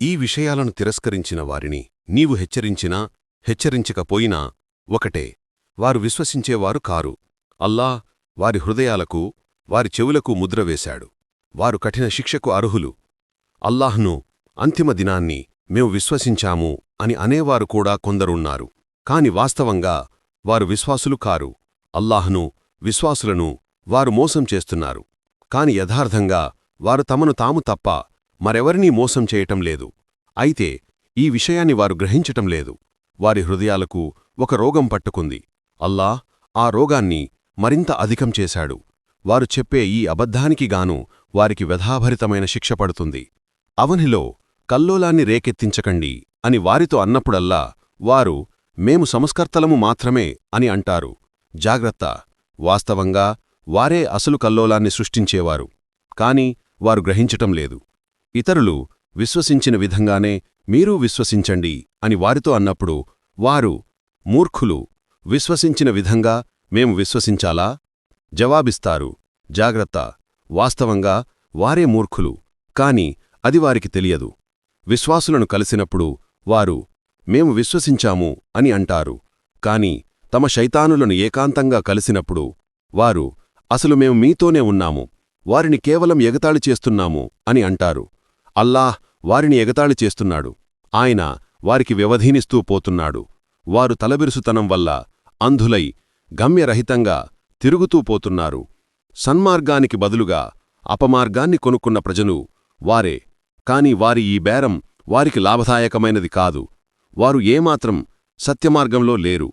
ఈ విషయాలను తిరస్కరించిన వారిని నీవు హెచ్చరించినా హెచ్చరించకపోయినా ఒకటే వారు విశ్వసించేవారు కారు. అల్లా వారి హృదయాలకు వారి చెవులకు ముద్ర వేశాడు. వారు కఠిన శిక్షకు అర్హులు. అల్లాహ్ను అంతిమ దినాన్ని మేము విశ్వసించాము అని అనేవారు కూడా కొందరున్నారు. కాని వాస్తవంగా వారు విశ్వాసులు కారు. అల్లాహ్ను విశ్వాసులను వారు మోసం చేస్తున్నారు. కాని యథార్థంగా వారు తమను తాము తప్ప మరెవరినీ మోసం చేయటం లేదు. అయితే ఈ విషయాన్ని వారు గ్రహించటం లేదు. వారి హృదయాలకు ఒక రోగం పట్టుకుంది. అల్లా ఆ రోగాన్ని మరింత అధికం చేశాడు. వారు చెప్పే ఈ అబద్ధానికి గాను వారికి వ్యధాభరితమైన శిక్ష పడుతుంది. అవనిలో కల్లోలాన్ని రేకెత్తించకండి అని వారితో అన్నప్పుడల్లా వారు మేము సంస్కర్తలము మాత్రమే అని అంటారు. జాగ్రత్త. వాస్తవంగా వారే అసలు కల్లోలాన్ని సృష్టించేవారు. కాని వారు గ్రహించటం లేదు. ఇతరులు విశ్వసించిన విధంగానే మీరూ విశ్వసించండి అని వారితో అన్నప్పుడు వారు మూర్ఖులు విశ్వసించిన విధంగా మేము విశ్వసించాలా? జవాబిస్తారు. జాగ్రత్త. వాస్తవంగా వారే మూర్ఖులు. కాని అది వారికి తెలియదు. విశ్వాసులను కలిసినప్పుడు వారు మేము విశ్వసించాము అని అంటారు. కాని తమ శైతానులను ఏకాంతంగా కలిసినప్పుడు వారు అసలు మేము మీతోనే ఉన్నాము. వారిని కేవలం ఎగతాళి చేస్తున్నాము అని అంటారు. అల్లాహ్ వారిని ఎగతాళి చేస్తున్నాడు. ఆయన వారికి వ్యవధీనిస్తూ పోతున్నాడు. వారు తలబిరుసుతనం వల్ల అంధులై గమ్యరహితంగా తిరుగుతూ పోతున్నారు. సన్మార్గానికి బదులుగా అపమార్గాన్ని కొనుక్కున్న ప్రజలు వారే. కాని వారి ఈ బేరం వారికి లాభదాయకమైనది కాదు. వారు ఏమాత్రం సత్యమార్గంలో లేరు.